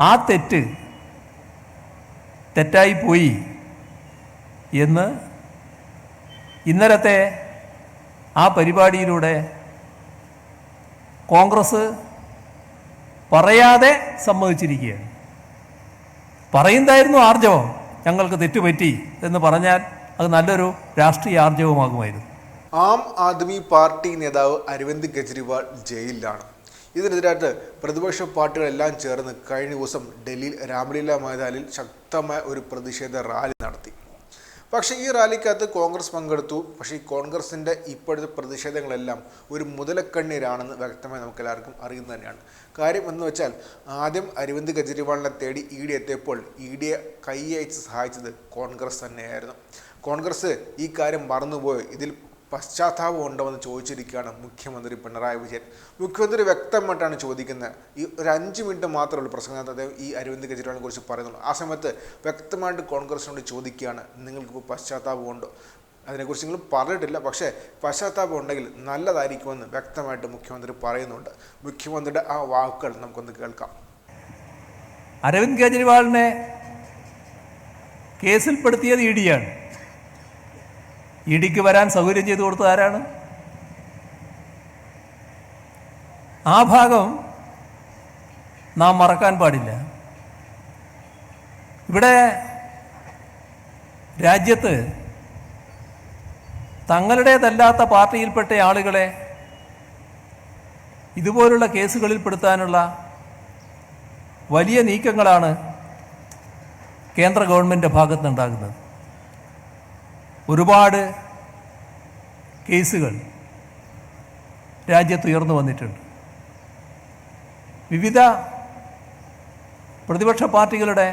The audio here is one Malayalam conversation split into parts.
ആ തെറ്റ് തെറ്റായി പോയി എന്ന് ഇന്നലത്തെ ആ പരിപാടിയിലൂടെ കോൺഗ്രസ് പറയാതെ സമ്മതിച്ചിരിക്കുകയാണ്. പറയുന്നതായിരുന്നു ആർജവം. ഞങ്ങൾക്ക് തെറ്റുപറ്റി എന്ന് പറഞ്ഞാൽ അത് നല്ലൊരു രാഷ്ട്രീയ ആർജവമാകുമായിരുന്നു. ആം ആദ്മി പാർട്ടി നേതാവ് അരവിന്ദ് കെജ്രിവാൾ ജയിലിലാണ്. ഇതിനെതിരായിട്ട് പ്രതിപക്ഷ പാർട്ടികളെല്ലാം ചേർന്ന് കഴിഞ്ഞ ദിവസം ഡൽഹിയിൽ രാംലീല മൈതാനിൽ ശക്തമായ ഒരു പ്രതിഷേധ റാലി നടത്തി. പക്ഷേ ഈ റാലിക്കകത്ത് കോൺഗ്രസ് പങ്കെടുത്തു. പക്ഷേ ഈ കോൺഗ്രസിന്റെ ഇപ്പോഴത്തെ പ്രതിഷേധങ്ങളെല്ലാം ഒരു മുതലക്കണ്ണീരാണെന്ന് വ്യക്തമായി നമുക്ക് എല്ലാവർക്കും അറിയുന്നത് തന്നെയാണ്. കാര്യം എന്ന് വെച്ചാൽ ആദ്യം അരവിന്ദ് കെജ്രിവാളിനെ തേടി ഇ ഡി എത്തിയപ്പോൾ ഇ ഡിയെ കൈയച്ച് സഹായിച്ചത് കോൺഗ്രസ് തന്നെയായിരുന്നു. കോൺഗ്രസ് ഈ കാര്യം മറന്നുപോയി. ഇതിൽ പശ്ചാത്താപം ഉണ്ടോ എന്ന് ചോദിച്ചിരിക്കുകയാണ് മുഖ്യമന്ത്രി പിണറായി വിജയൻ. മുഖ്യമന്ത്രി വ്യക്തമായിട്ടാണ് ചോദിക്കുന്നത്. ഈ ഒരു അഞ്ച് മിനിറ്റ് മാത്രമേ ഉള്ളൂ പ്രസംഗത്തിനകത്ത് അദ്ദേഹം ഈ അരവിന്ദ് കെജ്രിവാളിനെ കുറിച്ച് പറയുന്നുള്ളൂ. ആ സമയത്ത് വ്യക്തമായിട്ട് കോൺഗ്രസിനോട് ചോദിക്കുകയാണ് നിങ്ങൾക്കിപ്പോൾ പശ്ചാത്താപം ഉണ്ടോ? അതിനെക്കുറിച്ച് നിങ്ങൾ പറഞ്ഞിട്ടില്ല. പക്ഷേ പശ്ചാത്താപം ഉണ്ടെങ്കിൽ നല്ലതായിരിക്കുമെന്ന് വ്യക്തമായിട്ട് മുഖ്യമന്ത്രി പറയുന്നുണ്ട്. മുഖ്യമന്ത്രിയുടെ ആ വാക്കുകൾ നമുക്കൊന്ന് കേൾക്കാം. അരവിന്ദ് കെജ്രിവാളിനെ കേസിൽപ്പെടുത്തിയത് ഇ ഡിയാണ് ഇ ഡിക്ക് വരാൻ സൗകര്യം ചെയ്തു കൊടുത്തത് ആരാണ്? ആ ഭാഗം നാം മറക്കാൻ പാടില്ല. ഇവിടെ രാജ്യത്ത് തങ്ങളുടേതല്ലാത്ത പാർട്ടിയിൽപ്പെട്ട ആളുകളെ ഇതുപോലുള്ള കേസുകളിൽ പെടുത്താനുള്ള വലിയ നീക്കങ്ങളാണ് കേന്ദ്ര ഗവൺമെന്റ് ഭാഗത്തുനിന്നുണ്ടാകുന്നത്. ഒരുപാട് കേസുകൾ രാജ്യത്ത് ഉയർന്നു വന്നിട്ടുണ്ട്. വിവിധ പ്രതിപക്ഷ പാർട്ടികളുടെ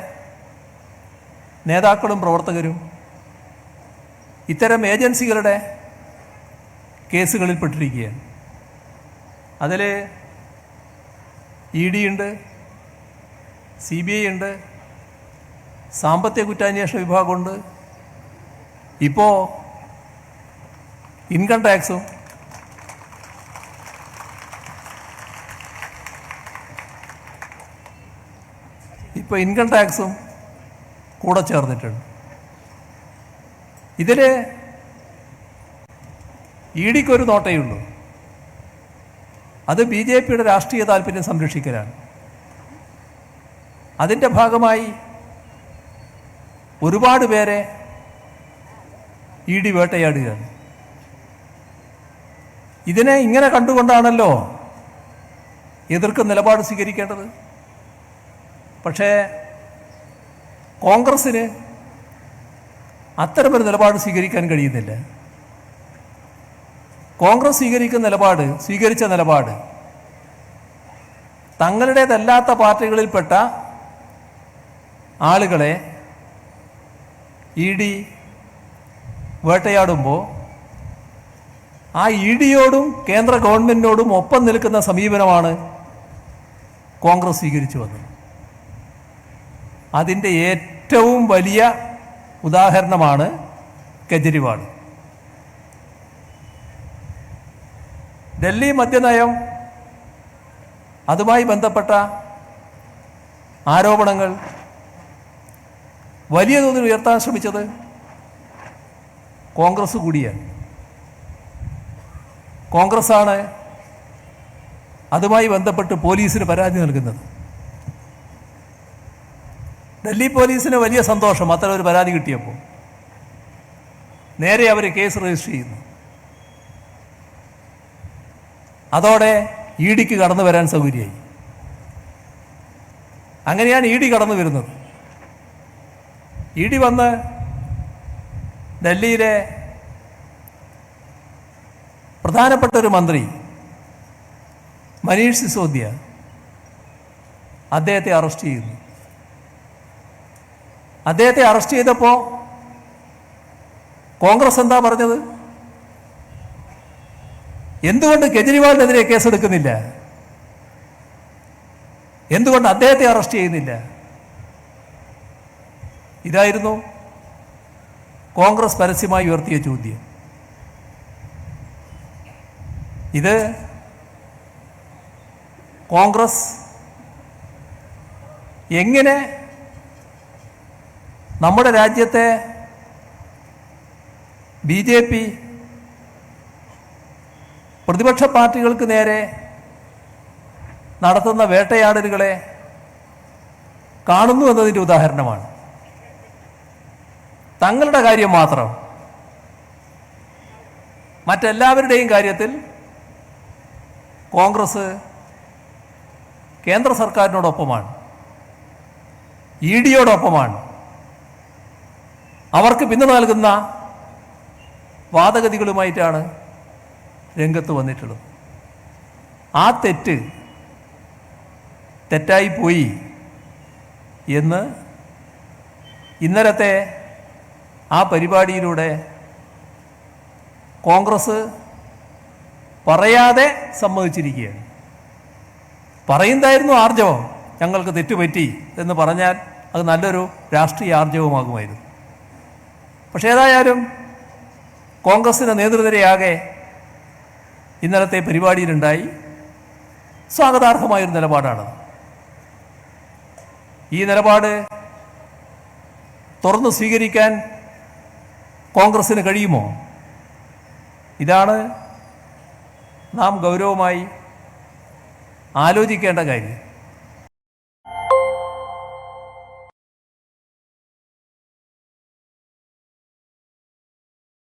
നേതാക്കളും പ്രവർത്തകരും ഇത്തരം ഏജൻസികളുടെ കേസുകളിൽപ്പെട്ടിരിക്കുകയാണ്. അതിൽ ഇ ഡി ഉണ്ട് സി ബി ഐ ഉണ്ട് സാമ്പത്തിക കുറ്റാന്വേഷണ വിഭാഗമുണ്ട് ഇപ്പോൾ ഇൻകം ടാക്സും ഇപ്പോൾ ഇൻകം ടാക്സും കൂടെ ചേർന്നിട്ടുണ്ട്. ഇതിൽ ഇ ഡിക്കൊരു നോട്ടയുള്ളൂ അത് ബി ജെ പിയുടെ രാഷ്ട്രീയ താല്പര്യം സംരക്ഷിക്കലാണ്. അതിന്റെ ഭാഗമായി ഒരുപാട് പേരെ ഡി വേട്ടയാടുകയാണ് ഇതിനെ ഇങ്ങനെ കണ്ടുകൊണ്ടാണല്ലോ എതിർക്കും നിലപാട് സ്വീകരിക്കേണ്ടത്. പക്ഷേ കോൺഗ്രസ്സിന് അത്തരമൊരു നിലപാട് സ്വീകരിക്കാൻ കഴിയുന്നില്ല. കോൺഗ്രസ് സ്വീകരിക്കുന്ന നിലപാട് സ്വീകരിച്ച നിലപാട് തങ്ങളുടേതല്ലാത്ത പാർട്ടികളിൽപ്പെട്ട ആളുകളെ ഇ ഡി വേട്ടയാടുമ്പോൾ ആ ഇ ഡിയോടും കേന്ദ്ര ഗവൺമെന്റിനോടും ഒപ്പം നിൽക്കുന്ന സമീപനമാണ് കോൺഗ്രസ് സ്വീകരിച്ചു വന്നത്. അതിന്റെ ഏറ്റവും വലിയ ഉദാഹരണമാണ് കെജ്രിവാൾ. ഡൽഹി മദ്യനയം അതുമായി ബന്ധപ്പെട്ട ആരോപണങ്ങൾ വലിയ തോതിൽ ഉയർത്താൻ ശ്രമിച്ചത് കോൺഗ്രസ് കൂടിയാണ്. കോൺഗ്രസ്സാണ് അതുമായി ബന്ധപ്പെട്ട് പോലീസിന് പരാതി നൽകുന്നത്. ഡൽഹി പോലീസിന് വലിയ സന്തോഷം അത്തരം ഒരു പരാതി കിട്ടിയപ്പോൾ. നേരെ അവർ കേസ് രജിസ്റ്റർ ചെയ്യുന്നു. അതോടെ ഇ ഡിക്ക് കടന്നു വരാൻ സൗകര്യമായി. അങ്ങനെയാണ് ഇ ഡി കടന്നു വരുന്നത്. ഇ ഡി വന്ന് ഡൽഹിയിലെ പ്രധാനപ്പെട്ട ഒരു മന്ത്രി മനീഷ് സിസോദിയ അദ്ദേഹത്തെ അറസ്റ്റ് ചെയ്യുന്നു. അദ്ദേഹത്തെ അറസ്റ്റ് ചെയ്തപ്പോൾ കോൺഗ്രസ് എന്താ പറഞ്ഞത്? എന്തുകൊണ്ട് കെജ്രിവാളിനെതിരെ കേസെടുക്കുന്നില്ല? എന്തുകൊണ്ട് അദ്ദേഹത്തെ അറസ്റ്റ് ചെയ്യുന്നില്ല? ഇതായിരുന്നു കോൺഗ്രസ് പരസ്യമായി ഉയർത്തിയ ചോദ്യം. ഇത് കോൺഗ്രസ് എങ്ങനെ നമ്മുടെ രാജ്യത്തെ ബി ജെ പി പ്രതിപക്ഷ പാർട്ടികൾക്ക് നേരെ നടത്തുന്ന വേട്ടയാടലുകളെ കാണുന്നു എന്നതിന്റെ ഉദാഹരണമാണ്. തങ്ങളുടെ കാര്യം മാത്രം. മറ്റെല്ലാവരുടെയും കാര്യത്തിൽ കോൺഗ്രസ് കേന്ദ്ര സർക്കാരിനോടൊപ്പമാണ് ഇ ഡിയോടൊപ്പമാണ് അവർക്ക് പിന്തുണ നൽകുന്ന വാദഗതികളുമായിട്ടാണ് രംഗത്ത് വന്നിട്ടുള്ളത്. ആ തെറ്റ് തെറ്റായി പോയി എന്ന് ഇന്നലത്തെ ആ പരിപാടിയിലൂടെ കോൺഗ്രസ് പറയാതെ സമ്മതിച്ചിരിക്കുകയാണ്. പറയുന്നതായിരുന്നു ആർജവം. ഞങ്ങൾക്ക് തെറ്റുപറ്റി എന്ന് പറഞ്ഞാൽ അത് നല്ലൊരു രാഷ്ട്രീയ ആർജവമാകുമായിരുന്നു. പക്ഷേ ഏതായാലും കോൺഗ്രസിന്റെ നേതൃനിരയാകെ ഇന്നലത്തെ പരിപാടിയിലുണ്ടായി. സ്വാഗതാർഹമായൊരു നിലപാടാണ് ഈ നിലപാട് തുറന്ന് സ്വീകരിക്കാൻ കോൺഗ്രസ്സിന് കഴിയുമോ? ഇതാണ് നാം ഗൗരവമായി ആലോചിക്കേണ്ട കാര്യം.